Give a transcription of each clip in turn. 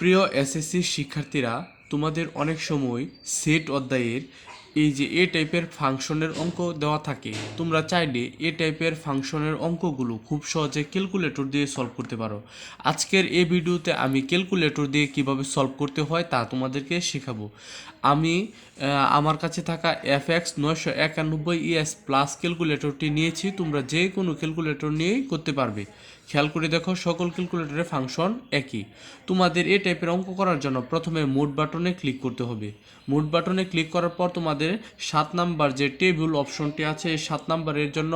প্রিয় এসএসসি শিক্ষার্থীরা তোমাদের অনেক সময় সেট অধ্যায়ের এই যে এ টাইপের ফাংশনের অঙ্ক দেওয়া থাকে, তোমরা চাইলে এ টাইপের ফাংশনের অঙ্কগুলো খুব সহজে ক্যালকুলেটর দিয়ে সলভ করতে পারো। আজকের এই ভিডিওতে আমি ক্যালকুলেটর দিয়ে কীভাবে সলভ করতে হয় তা তোমাদেরকে শেখাবো। আমি আমার কাছে থাকা এফ এক্স নয়শো একানব্বই ইএস প্লাস ক্যালকুলেটরটি নিয়েছি, তোমরা যে কোনো ক্যালকুলেটর নিয়েই করতে পারবে। খেয়াল করে দেখো, সকল ক্যালকুলেটরের ফাংশন একই। তোমাদের এ টাইপের অঙ্ক করার জন্য প্রথমে মোড বাটনে ক্লিক করতে হবে। মোড বাটনে ক্লিক করার পর তোমাদের সাত নাম্বার যে টেবিল অপশনটি আছে, এই সাত নাম্বারের জন্য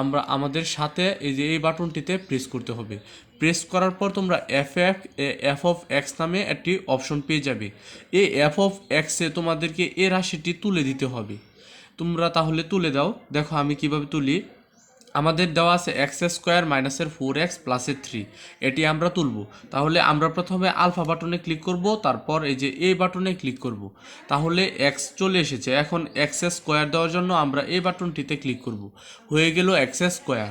আমরা আমাদের সাথে এই যে এই বাটনটিতে প্রেস করতে হবে। প্রেস করার পর তোমরা F F F of X নামে একটি অপশন পেয়ে যাবে। এই এফ অফ এক্সে তোমাদেরকে এ রাশিটি তুলে দিতে হবে। তোমরা তাহলে তুলে দাও। দেখো আমি কীভাবে তুলি। আমাদের দেওয়া আছে এক্স স্কোয়ার মাইনাসের ফোর এক্স প্লাসের থ্রি এটি আমরা তুলব। তাহলে আমরা প্রথমে আলফা বাটনে ক্লিক করব, তারপর এই যে এ বাটনে ক্লিক করব। তাহলে এক্স চলে এসেছে। এখন এক্স স্কোয়ার দেওয়ার জন্য আমরা এই বাটনটিতে ক্লিক করব। হয়ে গেল X square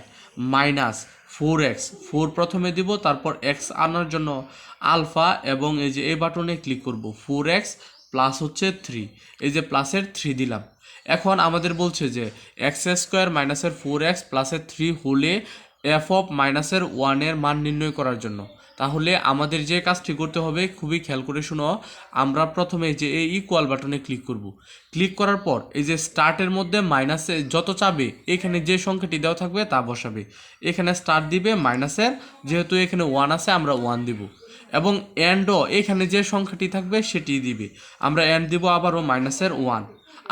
minus four X four প্রথমে দিব, তারপর এক্স আনার জন্য আলফা এবং এই যে এই বাটনে ক্লিক করব। ফোর এক্স প্লাস হচ্ছে থ্রি এই যে প্লাসের থ্রি দিলাম। এখন আমাদের বলছে যে এক্স স্কোয়ার মাইনাসের ফোর এক্স প্লাসের থ্রি হলে এফ অফ মাইনাসের ওয়ানের মান নির্ণয় করার জন্য। তাহলে আমাদের যে কাজটি করতে হবে, খুবই খেয়াল করে শুনো, আমরা প্রথমে যে এই ইকুয়াল বাটনে ক্লিক করব। ক্লিক করার পর এই যে স্টার্টের মধ্যে মাইনাসে যত চাবে, এখানে যে সংখ্যাটি দেওয়া থাকবে তা বসাবে। এখানে স্টার্ট দিবে মাইনাসের যেহেতু এখানে ওয়ান আছে, আমরা ওয়ান দিব। এবং এন্ডও এখানে যে সংখ্যাটি থাকবে সেটি দিবে। আমরা এন্ড দিব আবারও মাইনাসের ওয়ান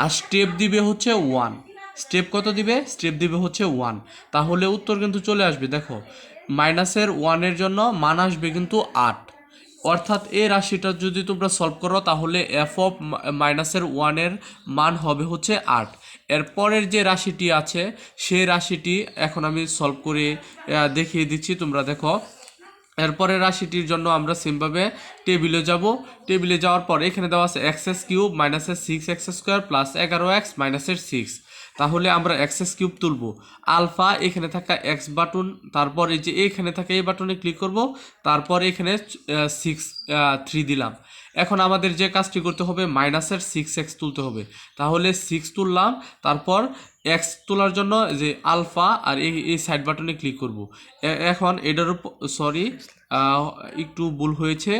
আর স্টেপ দিবে হচ্ছে ওয়ান স্টেপ কত দিবে? স্টেপ দিবে হচ্ছে ওয়ান তাহলে উত্তর কিন্তু চলে আসবে, দেখো। মাইনাসের ওয়ানের জন্য মান আসবে কিন্তু আট। অর্থাৎ এই রাশিটা যদি তোমরা সলভ করো, তাহলে এফ অফ মাইনাসের ওয়ানের মান হবে হচ্ছে আট। এরপরের যে রাশিটি আছে সেই রাশিটি এখন আমি সলভ করে দেখিয়ে দিচ্ছি। তোমরা দেখো এরপরে রাশিটির জন্য আমরা সেমভাবে টেবিলে যাব। টেবিলে যাওয়ার পর এখানে দেওয়া আছে এক্সএস কিউব মাইনাসের সিক্স এক্স স্কোয়ার প্লাস এগারো এক্স মাইনাসের সিক্স তাহলে আমরা এক্সএস কিউব তুলব। আলফা এখানে থাকা এক্স বাটন, তারপর এই যে এখানে থাকা এই বাটনে ক্লিক করব। তারপর এখানে সিক্স থ্রি দিলাম। এখন আমাদের যে কাজটি করতে হবে, মাইনাসের সিক্স এক্স তুলতে হবে। তাহলে সিক্স তুললাম, তারপর এক্স তোলার জন্য যে আলফা আর এই এই সাইড বাটনে ক্লিক করব। এখন এটার উপর সরি একটু ভুল হয়েছে।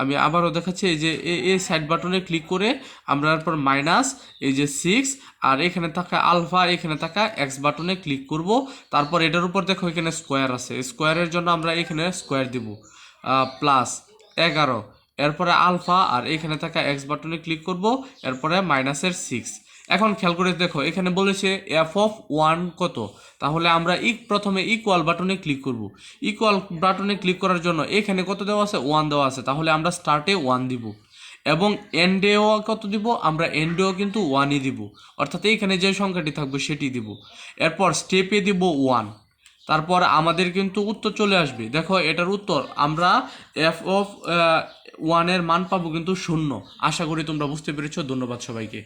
আমি আবারও দেখাচ্ছি, এই যে এই সাইড বাটনে ক্লিক করে আমরা তারপর মাইনাস এই যে সিক্স আর এখানে থাকা আলফা এখানে থাকা এক্স বাটনে ক্লিক করব। তারপর এটার উপর দেখো এখানে স্কোয়ার আছে। স্কোয়ারের জন্য আমরা এখানে স্কোয়ার দিব। প্লাস এগারো। এরপরে আলফা, আর এখানে থাকা এক্স বাটনে ক্লিক করব, এরপরে মাইনাসের সিক্স এখন খেয়াল করে দেখো, এখানে বলেছে এফ অফ ওয়ান কত? তাহলে আমরা ইক প্রথমে ইকুয়াল বাটনে ক্লিক করব। ইকুয়াল বাটনে ক্লিক করার জন্য এখানে কত দেওয়া আছে? ওয়ান দেওয়া আছে। তাহলে আমরা স্টার্টে ওয়ান দিব। এবং এন্ডেও কত দিব? আমরা এন্ডেও কিন্তু ওয়ানই দিব। অর্থাৎ এইখানে যে সংখ্যাটি থাকবে সেটি দিব। এরপর স্টেপে দিব ওয়ান তারপর আমাদের কিন্তু উত্তর চলে আসবে। দেখো এটার উত্তর, আমরা এফ অফ ওয়ানের মান পাবো কিন্তু শূন্য। আশা করি তোমরা বুঝতে পেরেছ। ধন্যবাদ সবাইকে।